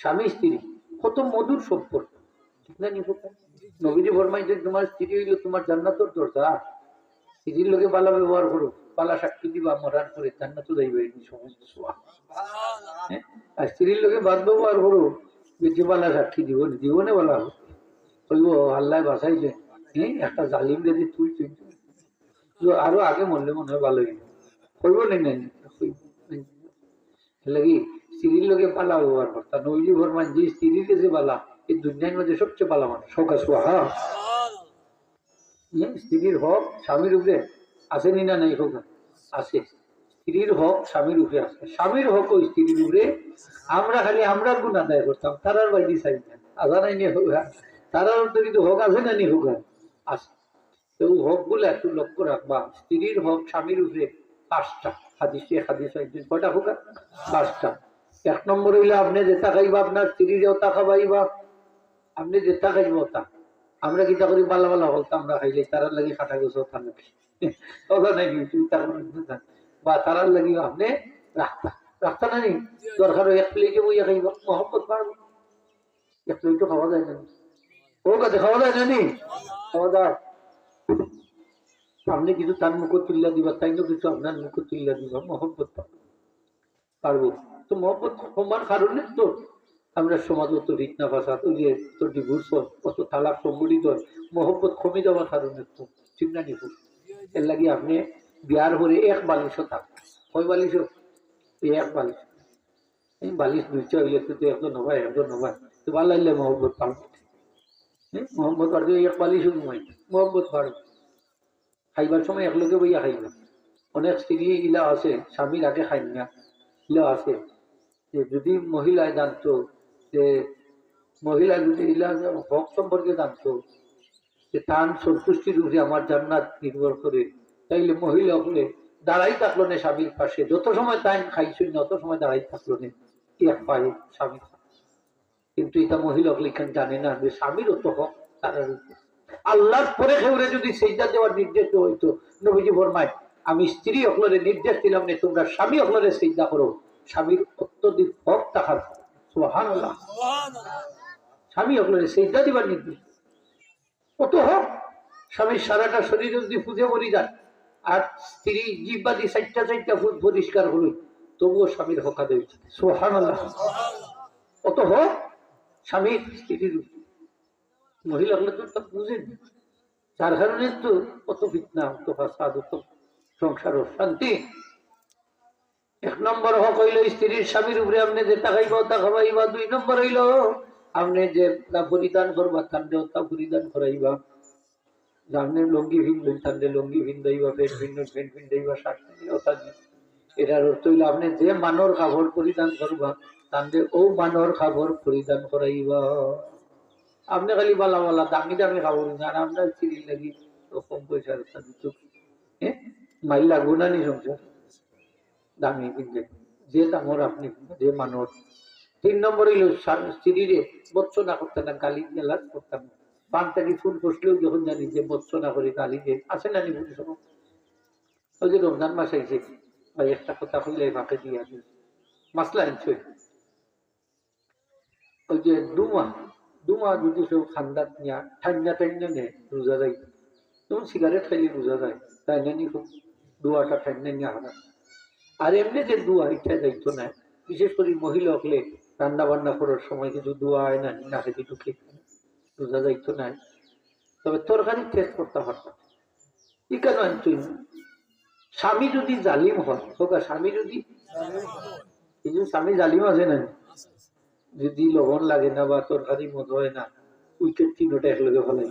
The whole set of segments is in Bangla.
স্বামী স্ত্রী কত মধুর সম্পর্ক? নবীজি ফরমাই যে তোমার স্ত্রী হইল তোমার জান্নাতর দরজা। স্ত্রীর লোকে পালা ব্যবহার করো পালা সাক্ষী দিবা মরার করে জান্নাত যাইবে এই সমস্ত সোয়া হ্যাঁ? আর স্ত্রীর লোকে বাদ ব্যবহার করো বেশি পালা সাক্ষী দিব জীবনে বলা হোক কইব আল্লাহ বাঁচাইলে হ্যাঁ? একটা জালিম যদি তুই তুই আরও আগে মরলে মনে হয় ভালোই কইব নাই নাই। লাগি স্ত্রীর লোকে পালা ব্যবহার করতা নবীজি ফরমান যে স্ত্রীর কাছে পালা এই দুনিয়ার মধ্যে সবচেয়ে পালা মানুষ। সকা সোহা স্ত্রীর হক স্বামীর উপরে আসেনি না নাই হোক আছে স্ত্রীর হক স্বামীর উপরে আছে স্বামীর হক ওই স্ত্রীর উপরে। আমরা খালি আমরা গুণ আদায় করতাম তারার বাইরে চাই না। আধা নাই হোক তারার তো কিন্তু হক আছে না নি হোক আছে। তো হকগুলো একটু লক্ষ্য রাখবা। স্ত্রীর হক স্বামীর উপরে পাঁচটা। হাদিসে, হাদিস একদিন কয়টা হোক পাঁচটা। এক নম্বর হইলে আপনি যেটা খাইবা, আপনার স্ত্রীর ওটা খাবাইবা আপনি যেটা খাইব ওটা। আমরা কিতা করি বালা বালা বলতাম আমরা খাইলে তারার লাগি খাটা গেছে ওটা নাকি কথা নাই কিন্তু তার মধ্যে না। বা তারার লাগি আপনি রাখতা। রাখতা না দরকার এক প্লেটে বইয়া খাইব, মহব্বত বাড়বো। এক প্লেটও খাওয়া যায় না ও কাছে খাওয়া যায় না খাওয়া যায়। আপনি কিছু তার মুখ তুল্লা দিবা তাই কিছু আপনার মুখ তুল্লা দিবা পাবো পারব? তো মহব্বত সমান কারণে তো আমরা সমাজ অত রিটনা ভাষা ওই যে তোর ডিভোর্স কত তালাক সম্বলিত মহব্বত কমে যাওয়ার কারণে তো ঠিক না নিবো এর লাগি আপনি বিয়ার হলে এক বালিশও থাক। কয় বালিশ? এক বালিশ। এই বালিশ দুইটা হইলে তো একজন নবাই একজন নবাই তো ভালো লাগলে মহব্বত পাবো হ্যাঁ মহব্বত পারবে এক বালিশও নয়। মহব্বত পারবে খাইবার সময় একলগে বইয়া খাইবা। অনেক স্ত্রী ইলা আছে, স্বামীর আগে খাই না। ইলা আছে। যে যদি মহিলায় জানতো, যে মহিলা যদি ইলা হক সম্পর্কে জানতো, যে তার সন্তুষ্টির উপরে আমার জান্নাত নির্ভর করে, তাইলে মহিলা হলে দাঁড়াই থাকল না স্বামীর পাশে। যত সময় তাই খাইছই না, অত সময় দাঁড়াই থাকল না। এক পায়ে স্বামী কিন্তু এটা মহিলা হলে এখানে জানে না যে স্বামীর অত হক তার আল্লাহর পরে খেউরে যদি সেইটা দেওয়ার নির্দেশ হইতো, নবীজি ফরমায়, আমি স্ত্রী অকলরে নির্দেশ দিলাম না, তোমরা স্বামী অকলরে সেইটা করো। স্বামীর অত্যধিক হক তাহার সুহান স্বামী অকলরে সেইটা দিবার নির্দেশ। কত হোক স্বামীর সারাটা শরীর যদি ফুজে মরি যায় আর স্ত্রী জিব্বাদি চারটা চারটা ফুট পরিষ্কার হল তবুও স্বামীর হকা দেবে সোহান কত হোক স্বামীর স্ত্রীর। মহিলাগুলো তো তা বুঝেন। যার কারণে তো কত ফিতনা কত ফাসাদ কত সংসার শান্তি এক নম্বর হক হইল স্ত্রীর স্বামীর উপরে আপনি যে টাকাইবা তা খাবাইবা দুই নম্বর হইল আপনি যে তা পরিধান করবা তান্ডে তা পরিধান করাইবা। জামনে লঙ্গি ভিন লই তান্ডে লঙ্গি ভিন দইবা পেট ভিন্ন পেট ভিন দইবা শার্ট ভিন্ন তা এটার অর্থ হইল আপনি যে মানর কাপড় পরিধান করবা তান্ডে ও মানর কাপড় পরিধান করাইবা। আপনি খালি বালা বালা দামি দামি খাব না আর আপনার চিনি লাগি কম পয়সার হ্যাঁ? মাইল লাগবো না নি সংসার। দামি কিনতে যে দামর আপনি, যে মানুষ তিন নম্বর হইল স্ত্রীরে বচ্চনা করতে না, গালি গেলাস করতাম না। পান থেকে ফুল ফসলেও যখন জানি যে বচ্চনা করে গালি দিয়ে আসে না নি বুঝি ওই যে রমজান মাস আইছে ভাই, একটা কথা হইলে ফাঁকে দিয়ে আসি মাসলা আনছে। ওই যে দুমা দুমা যদি সব খান্দাত নিয়া ঠান্ডা টান্ডা নে রোজা যায়। তখন সিগারেট খাইলে রোজা যায়। তাই না নি খুব দুয়াটা ঠান্ডা নিয়ে হারা আর এমনি যে দুয়া, ইচ্ছা যাইতো না। বিশেষ করে মহিলা হলে রান্না বান্না করার সময় কিছু দোয়া হয় না না খেতে ঢুকে। রোজা যাইতো না। তবে তরকারি টেস্ট করতে পারতাম ই কেন আনছই না স্বামী যদি জালিম হয় হোক স্বামী যদি কিন্তু স্বামী জালিম আছে না? যদি লবণ লাগে না বা তরকারি মতো হয় না, উইকেট তিনটা একলগে ফেলাই।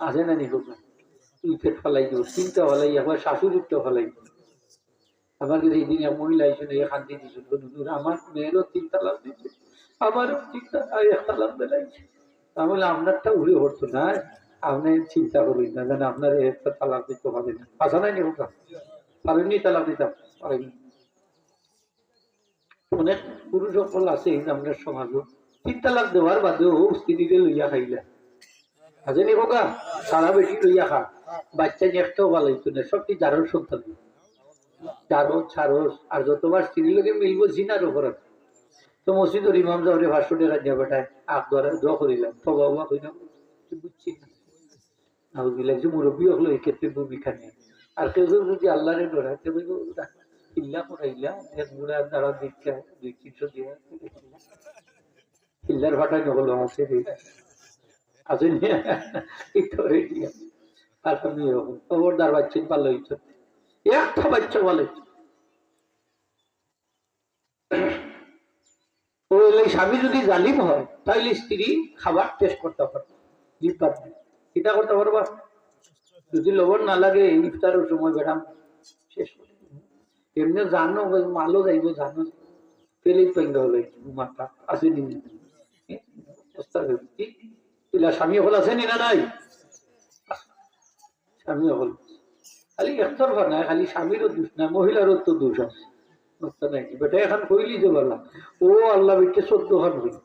আছে না নি হোক উইকেট ফেলাই দিব, তিনটা ফেলাই, একবার শাশুড়িটা ফেলাই দিব। কাছে এই দিন মহিলা এসে নিয়ে শান্তি দিয়েছিল হুজুর আমার মেয়েরও তিন তালাক দিচ্ছে আমারও তিন তালাক বেলাইছে। তাহলে আপনারটা উড়ে হতো না। আপনি চিন্তা করবেন না, জানেন, আপনার একটা তালাক দিতে হবে না। আসা নাই নি হোকা পারেননি তালাক দিতাম, পারেনি। অনেক পুরুষ সকল আছে, এই আমাদের সমাজও তিন তালাক দেওয়ার বাদেও স্ত্রীকে লইয়া খাইলা। আছে নি হোকা সারা বেটি লইয়া খা। বাচ্চা নিয়ে একটাও ভালো হইতো না সবটি যারোর সন্তান। আর যতবার মিলবো জিনার তো ইমাম আগ করিলাম। বুঝছি না? যে মুরব্বী হলো, এই ক্ষেত্রে ভূমিকা নেই। আর কেউ কেউ যদি আল্লাহরে ইল্লা করাইলা এক বুড়া দ্বারা দীক্ষা দুই দিয়া ইল্লার ভাটাই নহলো আছে রে। আছে নি একটু দিয়া আর আমি খবরদার বাচ্চা ভালো হইতো একটা বাচ্চা ওই স্বামী যদি হয় স্ত্রী খাবার টেস্ট করতে পারবে এটা করতে পারবা? যদি লবণ না লাগে, ইফতারের সময় বেড়াম শেষ এমনি জানো, মালও যাইব, জানো। পেলেই পেঙ্গ হবে মাথা আছে দিন। স্বামী হল আছে না নাই? স্বামী হল খালি একতরফা নাই খালি স্বামীরও দোষ নাই মহিলারও তো দোষ আছে। বেটা এখন কইলি যে বলা ও আল্লাহ বেটে চোদ্দ খান হইল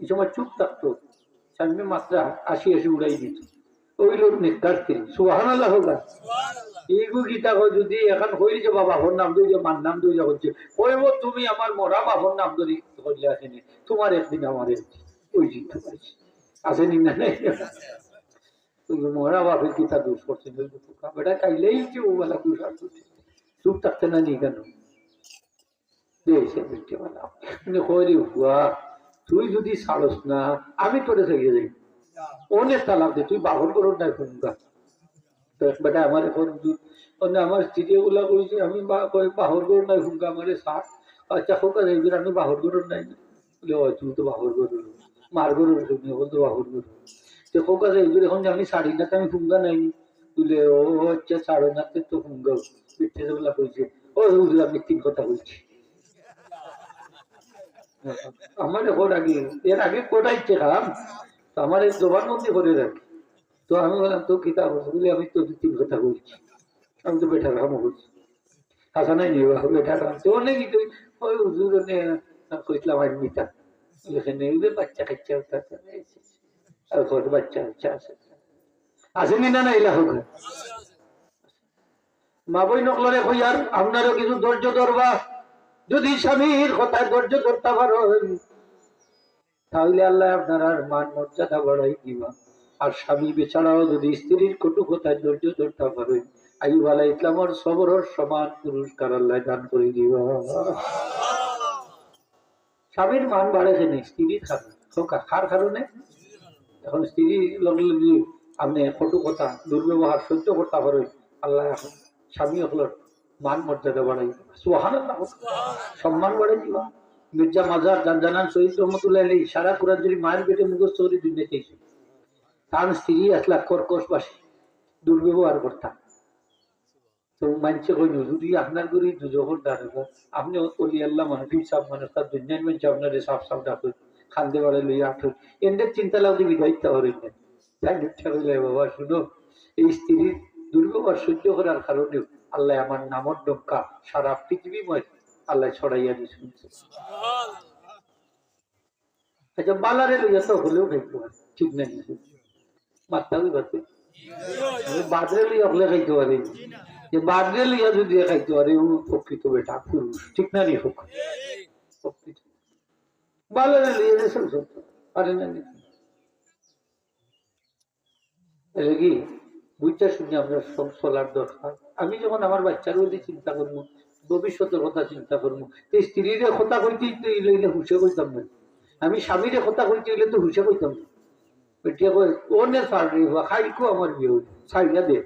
এই সময় চুপ থাকতো। স্বামী মাত্রা আসি আসি উড়াই দিত ওই লোক নিকার তিনি সুহান আল্লাহ হোক এইগু গীতা কয় যদি এখন কইলি যে বাবা বাবার নাম দই মার নাম দই যা করছে কইব তুমি আমার মরা বাবার নাম ধরি করলে আসেনি তোমার একদিন আমার একদিন ওই জিততে পারছি আসেনি না থাকতে না নি কেন? দিয়েছে বৃষ্টিবেলা কইলি, হুয়া, তুই যদি ছাড়স না, আমি তোরে থেকে যাই অনেক তালাক দে, তুই বাহর করো নাই শুনবা তো বেটা, আমার এখন অন্য আমার স্ত্রী ওগুলা করেছে আমি বাহর করো নাই শুনবা আমারে সার। আচ্ছা হোক এইবার আমি বাহর করো নাই। তুমি তো বাহর করো মার করো শুনি বলতো বাহর করো আছে এইবার এখন যে আমি শাড়ি না তো আমি শুনবা নাই তুলে ও আচ্ছা ছাড়ো না তো তো শুনগা পিঠে যেগুলা কইছে ও আমি তিন কথা বলছি আমার এখন আগে এর আগে কোটা ইচ্ছে খাম তো আমার এই জবানবন্দি করে রাখি তো আমি বললাম তো কিতাব বলে আমি তো দু তিন কথা বলছি আমি তো বেটার কামও বলছি আসা নাই নিয়ে বেটার কাম তো অনেক তুই ওই হুজুর কইছিলাম আমি মিতা এখানে বাচ্চা কাচ্চা আর আপনারও কিছু ধৈর্য ধরবা। যদি স্বামীর কথায় ধৈর্য ধরতে পারো, তাহলে আল্লাহ আপনার আর মান মর্যাদা বাড়াই দিবা। আর স্বামী বেচারাও যদি স্ত্রীর কটু কথায় ধৈর্য ধরতে পারে আইব আলাহ ইসলামর সবর সমান পুরস্কার আল্লাহ দান করে দিবা। স্বামীর মান বাড়েছে না স্ত্রীর খার কারণে? এখন স্ত্রী লগে লগে আপনি কটু কথা, দুর্ব্যবহার সহ্য করতে পারেন আল্লাহ এখন স্বামী হলোর মান মর্যাদা বাড়াই সোহান সম্মান বাড়াই দিবা মির্জা মাজার জানজানান শহীদ রহমতুল্লাহ আলী সারা কুরান যদি মায়ের পেটে মুখস্থ করে দুনিয়া চেয়েছে তার স্ত্রী আসলা কর্কশবাসী, দুর্ব্যবহার করতাম তো মানছে কই যদি আপনার করি দুজোহর দাঁড়াবো আপনি অলি আল্লাহ মানুষ সাপ মানুষ, তার দুনিয়ার মানছে আপনার সাপ সাপ ডাকুন খান্দে বাড়ে লইয়া আঠুন এদের চিন্তা লাগতে বিদায়িত হরেন না তাই মিথ্যা কইলে বাবা, শুনো, এই স্ত্রীর দুর্ব্যবহার সহ্য করার কারণে আল্লাহ আমার নামর ডঙ্কা সারা পৃথিবীময় আল্লাহ ছড়াইয়া দিয়ে শুনছে আচ্ছা বালারে লইয়া তো হলেও খাইতে পারে, ঠিক নাই। মাত্রা ওই বাতে বাদরে লইয়া হলে খাইতে পারে। যে বাদরে লইয়া যদি খাইতে পারে প্রকৃত বেটা ঠিক না নি হোক? প্রকৃত। যে শুনে আমরা সব চলার দরকার। আমি যখন আমার বাচ্চার প্রতি চিন্তা করব ভবিষ্যতের কথা চিন্তা করব এই স্ত্রীর কথা কইতে লইলে হুসে কইতাম না। আমি স্বামীর কথা কইতে হইলে তো হুসে কইতাম না। বেটিয়া শাড়ি হওয়া খাইকো আমার বিয়ে হইল দে।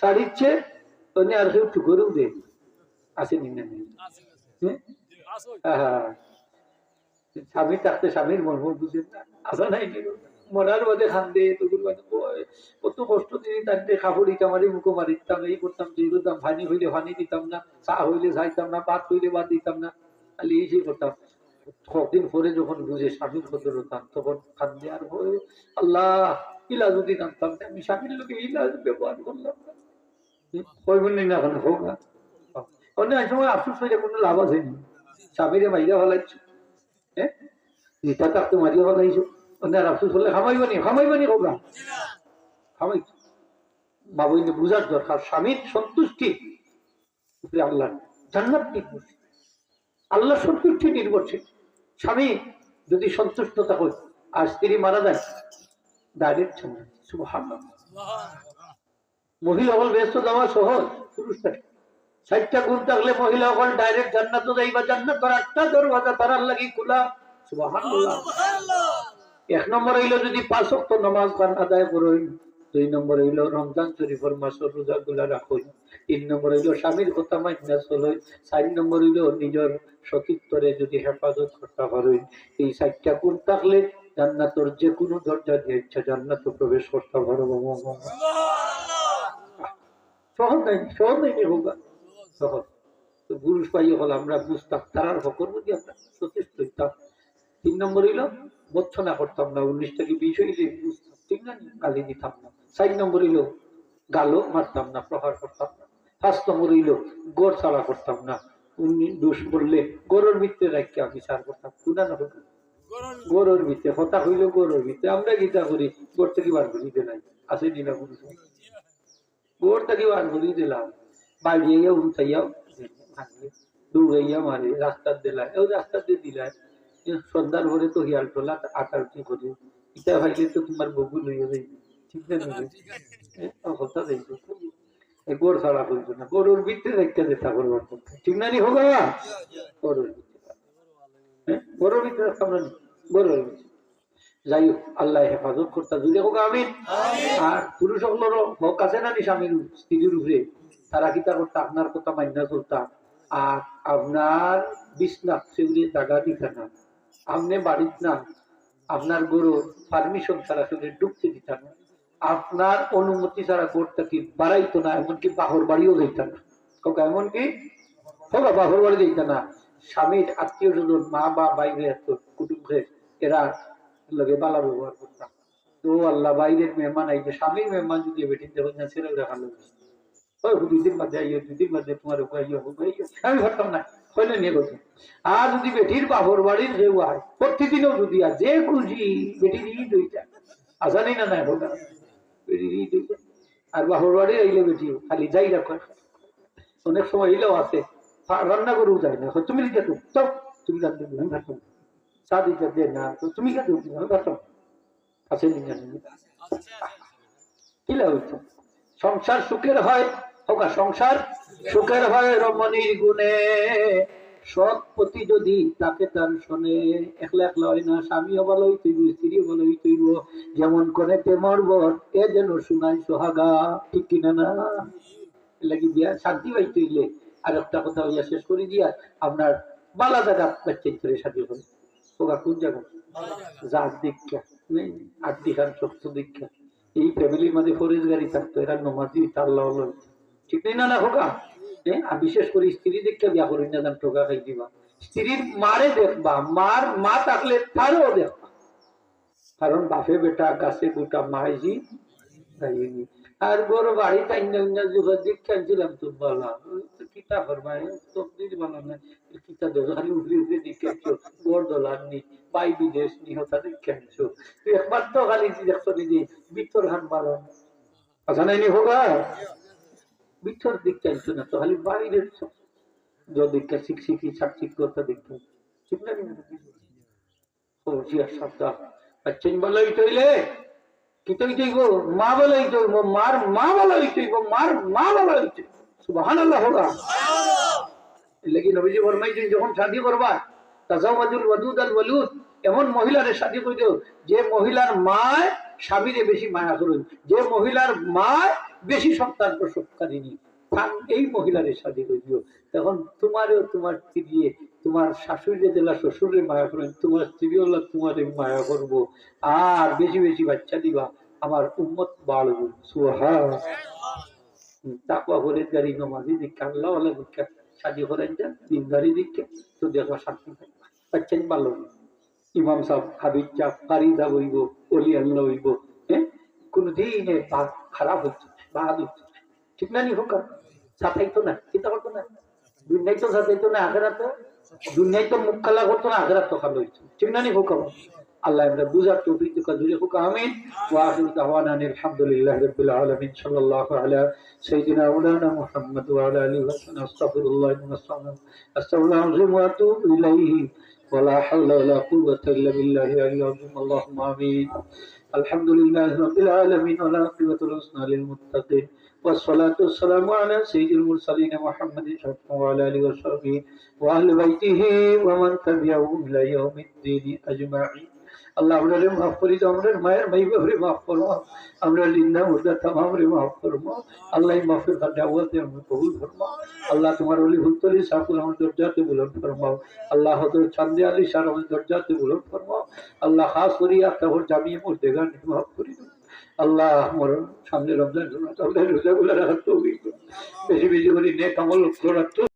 শাড়িচ্ছে অন্য আর কেউ টুকরেও দে। আসেনি না হ্যাঁ? হ্যাঁ। স্বামী থাকতে স্বামীর মর্ম বুঝে আসা নাই মরার বাদে খান দে তোদের কত কষ্ট তাদের কাপড় দিতাম আর মুখো মারিতাম এই করতাম যে করতাম ফানি হইলে ফানি দিতাম না চা হইলে খাইতাম না, ভাত হইলে ভাত দিতাম না, খালি এই যে করতাম কদিন পরে যখন বুঝে স্বামীর কদর হতাম তখন কান্দে আর হয়ে আল্লাহ, ইলা যদি জানতাম আমি স্বামীর লোকে ইলাজ ব্যবহার করলাম না। হোক না অনেক সময় আফসোস হয়ে কোনো লাভ আছে স্বামীরে মাইরা ফেলাইছো হ্যাঁ আফসোস হলে খামাইবানি হোক না খামাই বাবুইনে সন্তুষ্টি আল্লাহ জান্নাত আল্লাহ সন্তুষ্টি নির্ভরশীল। স্বামী যদি সন্তুষ্ট থাকে, আর স্ত্রী মারা যায় ডাইরেক্ট সামনে সুবহানাল্লাহ। মহিলা হল ব্যস্ত যাওয়া সহজ পুরুষটাকে ষাটটা গুণ থাকলে মহিলা হল ডাইরেক্ট জান্নাত যাইবা। জান্নাত একটা দরওয়াজা তারার লাগি খোলা। এক নম্বর হইল যদি পাঁচ ওয়াক্ত নামাজ পান আদায় করুন দুই নম্বর হইল রমজান শরীফের মাসের রোজা গুলা রাখুন তিন নম্বর হইল স্বামীর কথা মাইনা চলুন চার নম্বর হইল নিজের সতীত্বরে যদি হেফাজত করতে পারেন। এই চারটা গুণ থাকলে জান্নাতর যে কোনো দরজা দিয়ে ইচ্ছা জান্নাত প্রবেশ করতে পারব। সহজ নাই সহজ নাই হোক সহজ। তো পুরুষ পাই হল আমরা বুঝতাম তারার হকর বুঝি আমরা সচেষ্ট হইতাম। তিন নম্বর হইল বচ্ছনা করতাম না, উনিশ থেকে বিশ হইলে ঠিক না? গালি দিতাম না। চার নম্বর হইল গালো মারতাম না, প্রহার করতাম না। পাঁচ নম্বর হইল গড় ছাড়া করতাম না। দোষ বললে গরুর ভিতরে আমি সার করতাম কুনা না হোক গরুর ভিতরে, হতা হইল গরুর ভিতরে। আমরা গীতা করি গোর থেকে বার করি নাই। আছে নিলা পুরুষ গোর থেকে বার করি, দিলাম। বাড়িয়ে উঠাইয়া, দৌড়াইয়া মারে, রাস্তার দিলায়, ও রাস্তার দিয়ে দিলায়। সন্ধ্যার ভরে তো হিয়াল টোলা আটার কি করে ইটা ভাইলে তো তোমার বগু লইয়া যাই ঠিক না কথা যাইতো গোড় ছাড়া করছ না গরুর ভিতরে রেখে দেখা করবার ঠিক না নি হোক গরুর ভিতরে। হ্যাঁ? গরুর ভিতরে আমরা গরুর ভিতরে। যাই হোক আল্লাহ হেফাজত করতা। যদি হোক আমিন। আর পুরুষ সকলেরও হক আছে না নি স্বামীর স্ত্রীর উপরে? তারা কি কিতা করতা? আপনার কথা মান্য চলতা। আর আপনার বিছনা সেগুলি জায়গা দিতা না। আপনি বাড়িত না আপনার গরু পারমিশন ছাড়া সেগুলি ঢুকতে দিতা না। আপনার অনুমতি ছাড়া গোড়টাকে বাড়াইতো না, এমনকি বাহর বাড়িও দিত না। হোক এমনকি হোক বাহর বাড়ি দিত না। স্বামীর আত্মীয় স্বজন, মা, বা বাইরে এত কুটুম্বে এরা লগে বালা ব্যবহার করতাম তো আল্লাহ বাইরের মেহমান আইবে, স্বামীর মেহমান যদি বেটিন দেবেন না ছেড়ে দেখা লোক ওই দুদিন বাদে আইও দুদিন বাদে তোমার উপর হোক আমি ভাবতাম না হইলে নিয়ে গেছে। আর যদি বেটির বাহর বাড়ির যে হয় প্রতিদিনও যদি আর যে খুশি বেটির ই দুইটা। আসানি না নাই হোক বেটির ই দুইটা। আর বাহর বাড়ি আইলে বেটি খালি যাই রাখো। অনেক সময় এলেও আছে। রান্না করেও যায় না। তুমি লিখে তো চপ, তুমি রান্না করবে আমি ভাবতাম চা দিতে দে না, তো তুমি কে দেবো আমি ভাবতাম আছে নি জানি কি লাগছে সংসার সুখের হয়, হোক সংসার সুখের হয় রমণীর গুণে। সৎ পতি যদি তাকে তার শোনে, একলা একলা হয় না, স্বামীও ভালোই তৈব স্ত্রীও ভালোই তৈব যেমন করে তেমর বর এ যেন শুনাই সোহাগা, ঠিক কিনা না? লাগি বিয়া শান্তি পাই তৈলে আর একটা কথা হইয়া শেষ করে দিয়া, আপনার বালা জায়গা বাচ্চা করে শান্তি করে ওগা কোন জায়গা? জাত দীক্ষা, নেই? আটটি খান সত্য দীক্ষা। এই ফ্যামিলির মধ্যে ফরিজ গাড়ি থাকতো, এরা নমাজি তাল্লা হলো ঠিক নেই না না হোকা আর বিশেষ করে স্ত্রী দেখতে বিয়া করি না খাই দিবা স্ত্রীর মারে দেখবা, মার, মা থাকলে তারও দেখবা। কারণ বাপে বেটা, গাছে গোটা মাইজি তাইনি আর বড় বাড়ি তাই না অন্য যুগের দিক খেলছিলাম তো বলা। কিতা করবাই তবদিল বানা না কিতা উঠলি দেখেছ বড় দলার নি বাই বিদেশ নি হতা দেখেছ একবার তো খালি দেখছ নিজে বিতর খান বালা। আচ্ছা নাই হোগা? বিতর দিক খেলছো না। তো খালি বাইরের দিকটা শিক্ষিকি সাক্ষিক কথা দেখতো। ঠিক না ও মা তৈব মার মা মার মা তৈব সুবহান আল্লাহ হোগা লেকিন নবীজি ফরমাইছেন, যখন শাদি করবা, তাজাওয়াজুল ওয়াদুদ ওয়ালুদ এমন মহিলারে শাদি করে দিও যে মহিলার মায় স্বামীরে বেশি মায়া করুন। যে মহিলার মায় বেশি সন্তান প্রসবকারিনী তার- এই মহিলারে শাদি করে দিও তখন তোমারও তোমার স্ত্রী, তোমার শাশুড়ি দিলা শ্বশুরে মায়া করেন তোমার স্ত্রী হল্লা তোমার মায়া করব। আর বেশি বেশি বাচ্চা দিবা আমার উম্মত বাড়বো সুহা তাকওয়া পরেজগারি নমাজি দীক্ষা আল্লাহ ওয়ালা দীক্ষা যান দীক্ষা তো শান্তি ভালো ইমাম সাহেব, হাবিব চাপ কারি সাহেব হইব অলি হইব হ্যাঁ? বাদ খারাপ হচ্ছে বাদ হচ্ছে ঠিক না নি হোক সাথাইতো না চিন্তা করতো না দুনিয়ায় তো সাথাইতো না আখেরাতে দুনিয়ায় তো মুখ খালা করতো না আখেরাত তো খালো হইতো ঠিক না নি হোক আল্লাহ আমরা বুঝার তৌফিক দিকা জুড়ে হোক আমিন ওয়া আখিরু দাওয়ানা আলহামদুলিল্লাহি রাব্বিল আলামিন সাল্লাল্লাহু আলা সাইয়্যিদিনা মাওলানা মুহাম্মদ ওয়া আলা আলিহি ওয়া সাল্লাম আস্তাগফিরুল্লাহ ওয়া আস্তাগফিরুল্লাহ আস্তাগফিরুল্লাহ ওয়া আতুবু ইলাইহি ولا حول ولا قوة إلا بالله العلي العظيم اللهم آمين الحمد لله رب العالمين والعاقبة الحسنى للمتقين والصلاة والسلام على سيد المرسلين محمد وعلى آله وصحبه وأهل بيته ومن تبعهم إلى يوم الدين أجمعين. আল্লাহ আমরা রে মাফ করি আমরা মায়ের মাই বাবরে মাফ করব আমরা লিন্দা মুর্দা তামাম রে মাফ করব আল্লাহ মাফের আওয়াজ দিয়ে আমরা কবুল ফরমাও আল্লাহ তোমার অলি হুলতলি সাকুল আমার দরজাতে বুলন ফরমাও আল্লাহ হজর চান্দে আলী সার আমার দরজাতে বুলন ফরমাও আল্লাহ হাস করি আর তাহর জামিয়ে মোর দেখা মাফ করি আল্লাহ আমার সামনে রমজান রোজা গুলো রাখতে বেশি বেশি করে নেক আমল রাখতো